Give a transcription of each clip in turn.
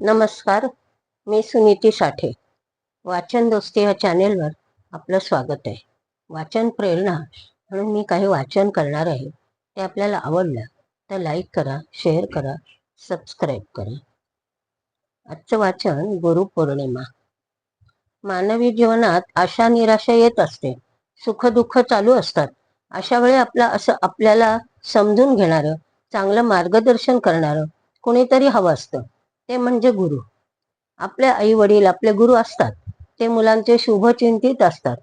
नमस्कार मी सुनीती साठे. वाचन दोस्ती या चॅनेलवर आपलं स्वागत आहे. वाचन प्रेरणा म्हणून मी काही वाचन करणार आहे ते आपल्याला आवडलं तर लाईक करा शेअर करा सबस्क्राईब करा. आजचं वाचन गुरुपौर्णिमा मानवी जीवनात आशा निराशा येत असते. सुखदुःख चालू असतात. अशा वेळी आपला असं आपल्याला समजून घेणारं चांगलं मार्गदर्शन करणारं कुणीतरी हवं असतं. ते म्हणजे गुरु. आपले आई वडील आपले गुरु असतात. ते मुलांचे शुभचिंतित असतात.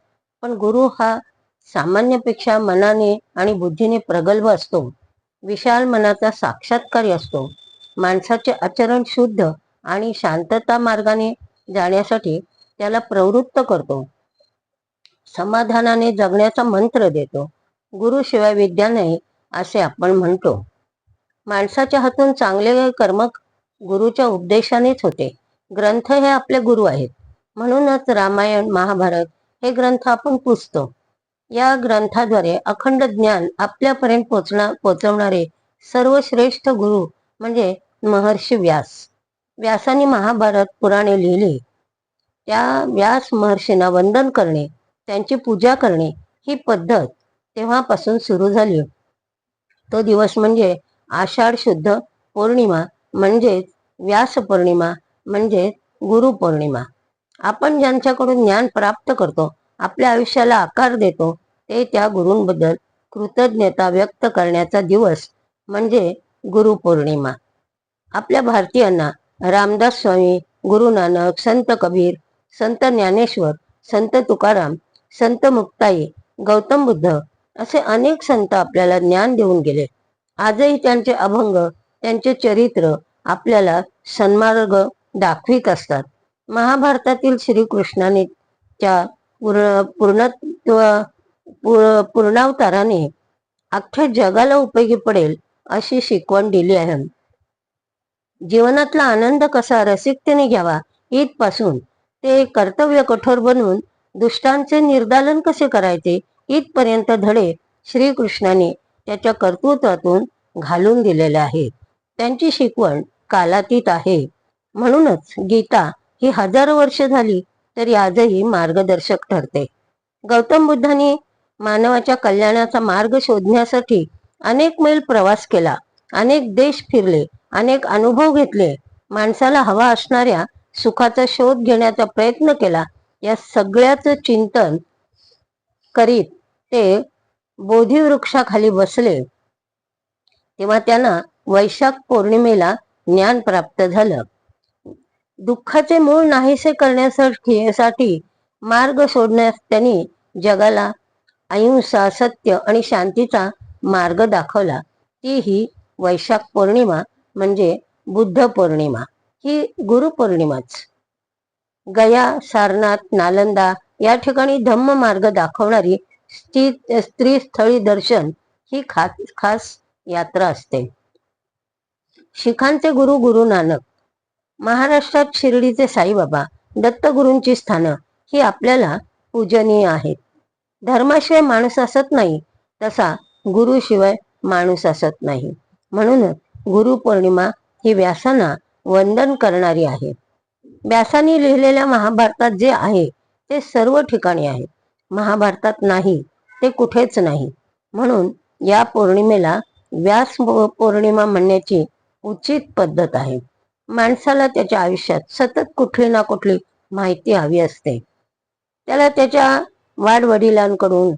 पण गुरु हा सामान्यपेक्षा मनाने आणि बुद्धीने प्रगल्भ असतो. विशाल मनाचा साक्षात्कारी असतो. माणसाचे आचरण शुद्ध आणि शांतता मार्गाने जाण्यासाठी त्याला प्रवृत्त करतो. समाधानाने जगण्याचा मंत्र देतो. गुरुशिवाय विद्या नाही असे आपण म्हणतो. माणसाच्या हातून चांगले कर्म गुरुच्या उपदेशानेच होते. ग्रंथ हे आपले गुरु आहेत. म्हणूनच रामायण महाभारत हे ग्रंथ आपण पुसतो या ग्रंथाद्वारे अखंड ज्ञान आपल्यापर्यंत पोचणार पोचवणारे सर्वश्रेष्ठ गुरु म्हणजे महर्षी व्यास. व्यासाने महाभारत पुराणे लिहिली. त्या व्यास महर्षींना वंदन करणे त्यांची पूजा करणे ही पद्धत तेव्हापासून सुरू झाली तो दिवस म्हणजे आषाढ शुद्ध पौर्णिमा म्हणजेच व्यास पौर्णिमा म्हणजे गुरुपौर्णिमा. आपण ज्यांच्याकडून ज्ञान प्राप्त करतो आपल्या आयुष्याला आकार देतो ते त्या गुरूंबद्दल कृतज्ञता व्यक्त करण्याचा दिवस म्हणजे गुरुपौर्णिमा. आपल्या भारतीयांना रामदास स्वामी गुरु नानक संत कबीर संत ज्ञानेश्वर संत तुकाराम संत मुक्ताई गौतम बुद्ध असे अनेक संत आपल्याला ज्ञान देऊन गेले. आजही त्यांचे अभंग त्यांचे चरित्र आपल्याला सन्मार्ग दाखवित असतात. महाभारतातील श्रीकृष्णाने त्या पूर्ण पूर्णत्व पूर्णावताराने अख्ख्या जगाला उपयोगी पडेल अशी शिकवण दिली आहे. जीवनातला आनंद कसा रसिकतेने घ्यावा इथपासून ते कर्तव्य कठोर बनवून दुष्टांचे निर्दालन कसे करायचे इथपर्यंत धडे श्रीकृष्णाने त्याच्या कर्तृत्वातून घालून दिलेले आहेत. त्यांची शिकवण कालातीत आहे. म्हणूनच गीता ही हजारो वर्ष झाली तरी आजही मार्गदर्शक ठरते. गौतम बुद्धांनी मानवाच्या कल्याणाचा मार्ग शोधण्यासाठी अनेक मैल प्रवास केला अनेक देश फिरले अनेक अनुभव घेतले. माणसाला हवा असणाऱ्या सुखाचा शोध घेण्याचा प्रयत्न केला. या सगळ्याच चिंतन करीत ते बोधी वृक्षाखाली बसले. तेव्हा त्यांना वैशाख पौर्णिमेला ज्ञान प्राप्त झालं. दुःखाचे मूळ नाहीसे करण्यासाठी मार्ग सोडण्यास त्यांनी जगाला अहिंसा सत्य आणि शांतीचा मार्ग दाखवला. ती ही वैशाख पौर्णिमा म्हणजे बुद्ध पौर्णिमा. ही गुरुपौर्णिमाच गया सारनाथ नालंदा या ठिकाणी धम्म मार्ग दाखवणारी स्त्री स्थळी दर्शन ही खास खास यात्रा असते. शिखांचे गुरु गुरु नानक. महाराष्ट्रात शिर्डीचे साईबाबा दत्तगुरूंची स्थानं ही आपल्याला पूजनीय आहेत. धर्माशिवाय माणूस असत नाही तसा गुरुशिवाय माणूस असत नाही. म्हणूनच गुरुपौर्णिमा ही व्यासांना वंदन करणारी आहे. व्यासांनी लिहिलेल्या महाभारतात जे आहे ते सर्व ठिकाणी आहे. महाभारतात नाही ते कुठेच नाही. म्हणून या पौर्णिमेला व्यास पौर्णिमा म्हणण्याची उचित पद्धत आहे. माणसाला त्याच्या आयुष्यात सतत कुठली ना कुठली माहिती हवी असते. त्याला त्याच्या वाडवडिलांकडून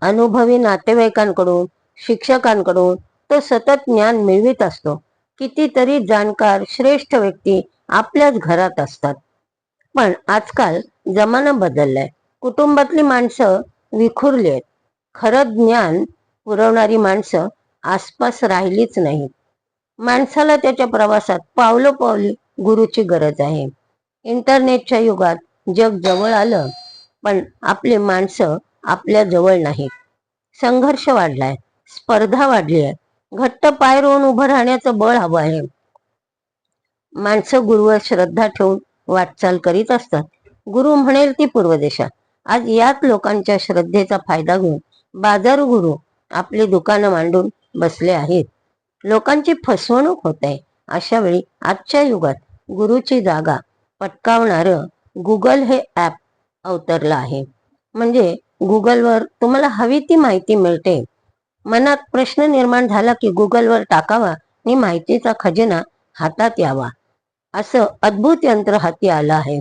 अनुभवी नातेवाईकांकडून शिक्षकांकडून तो सतत ज्ञान मिळवित असतो. कितीतरी जाणकार श्रेष्ठ व्यक्ती आपल्याच घरात असतात. पण आजकाल जमाना बदललाय. कुटुंबातली माणसं विखुरली आहेत. खरं ज्ञान पुरवणारी माणसं आसपास राहिलीच नाहीत. माणसाला त्याच्या प्रवासात पावलोपावली गुरुची गरज आहे. इंटरनेटच्या युगात जग जवळ आलं पण आपले माणसं आपल्या जवळ नाहीत. संघर्ष वाढलाय स्पर्धा वाढली आहे घट्ट पाय रोवून उभं राहण्याचं बळ हवं आहे. माणसं गुरुवर श्रद्धा ठेवून वाटचाल करीत असतात. गुरु म्हणेल ती पूर्वदेशा आज याच लोकांच्या श्रद्धेचा फायदा घेऊन बाजार गुरु आपली दुकानं मांडून बसले आहेत. लोकांची फसवणूक होत. आहे अशा वेळी आजच्या युगात गुरुची जागा पटकावणारं गुगल हे ॲप अवतरलं आहे. म्हणजे गुगलवर तुम्हाला हवी ती माहिती मिळते. मनात प्रश्न निर्माण झाला की गुगलवर टाकावा आणि माहितीचा खजिना हातात यावा. असं अद्भुत यंत्र हाती आलं आहे.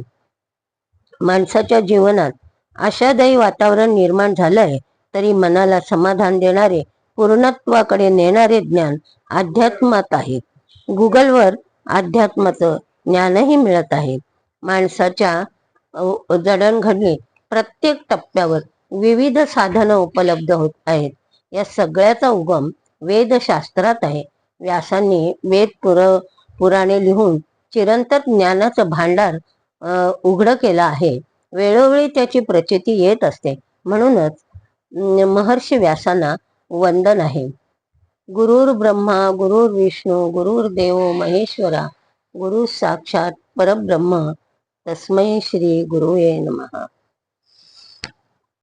माणसाच्या जीवनात आशादायी वातावरण निर्माण झालंय तरी मनाला समाधान देणारे पूर्णत्वाकडे नेणारे ज्ञान अध्यात्मात आहे. गुगलवर अध्यात्माचं ज्ञानही मिळत आहे. माणसाच्या जडणघडणीत प्रत्येक टप्प्यावर विविध साधनं उपलब्ध होत आहेत. या सगळ्याचा उगम वेदशास्त्रात आहे. व्यासांनी वेद पुर पुराणे लिहून चिरंतन ज्ञानाचं भांडार उघडं केलं आहे. वेळोवेळी त्याची प्रचिती येत असते. म्हणूनच महर्षी व्यासांना वंदन आहे. गुरुर ब्रह्मा गुरुर विष्णू गुरुर देव महेश्वरा गुरु साक्षात परब्रह्म. तस्मै श्री गुरुये नमः.